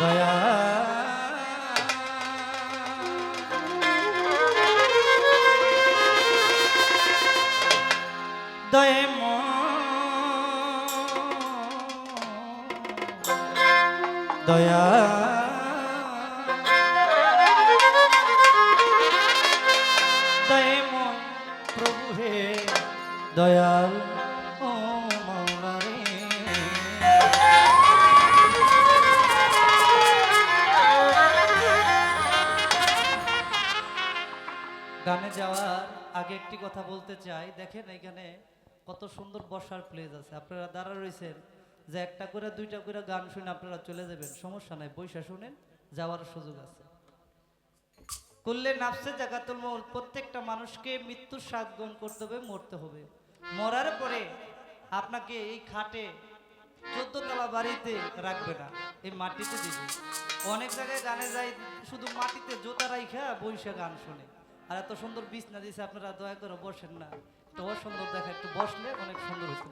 দয়া। দয়ে দয়া। দয়ে প্রভু হে দয়াল। গানে যাওয়ার আগে একটি কথা বলতে চাই। দেখেন এখানে কত সুন্দর বসার প্লেস আছে। আপনারা দাঁড়া রয়েছেন যে একটা করে, দুইটা করে গান শুনে আপনারা চলে যাবেন। সমস্যা নাই, বৈশা শুনেন, যাওয়ার সুযোগ আছে। করলে নাফসে জাগাতুল মৌল প্রত্যেকটা মানুষকে মৃত্যুর স্বাদ গ্রহণ করতে হবে, মরতে হবে। মরার পরে আপনাকে এই খাটে চোদ্দ তলা বাড়িতে রাখবে না, এই মাটিতে দিবে। অনেক জায়গায় গানে যায়, শুধু মাটিতে জোতা রাইখা বৈশা গান শুনে। আর এত সুন্দর বিছনা দিয়েছে আপনারা দয়া করে বসেন না। তো সুন্দর দেখা, একটু বসলে অনেক সুন্দর হচ্ছে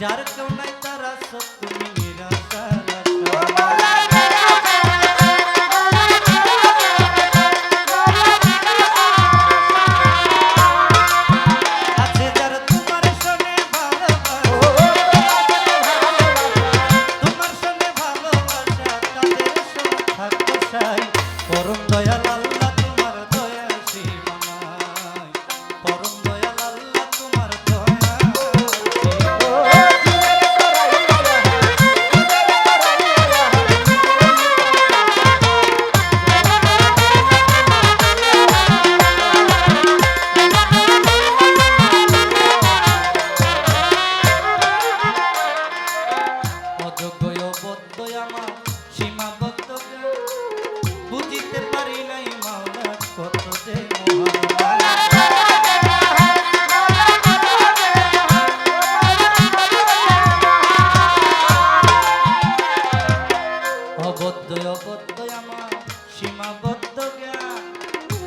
যার কেউ নাই তারা সত্য মেয়েরা।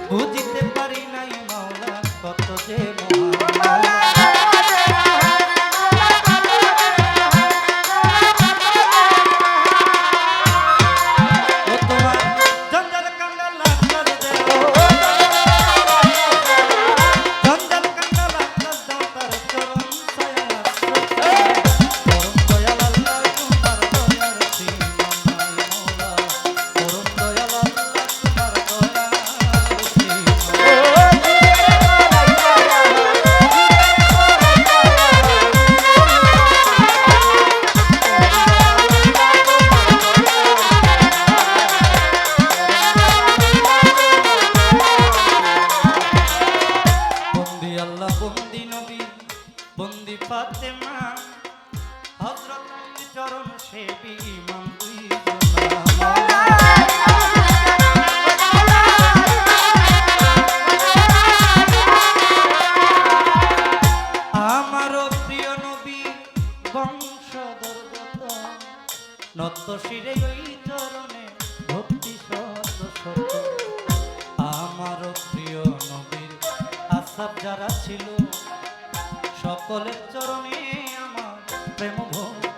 বুঝি ফাতেমা হজরত চরণ সেবী ইমাম দুই আমারও প্রিয় নবী বংশধরগত নত শিরে ওই চরণে ভক্তি শত শত আমারও প্রিয় নবীর আসাব যারা ছিল সকলের চরণে আমার প্রেম ভোগ।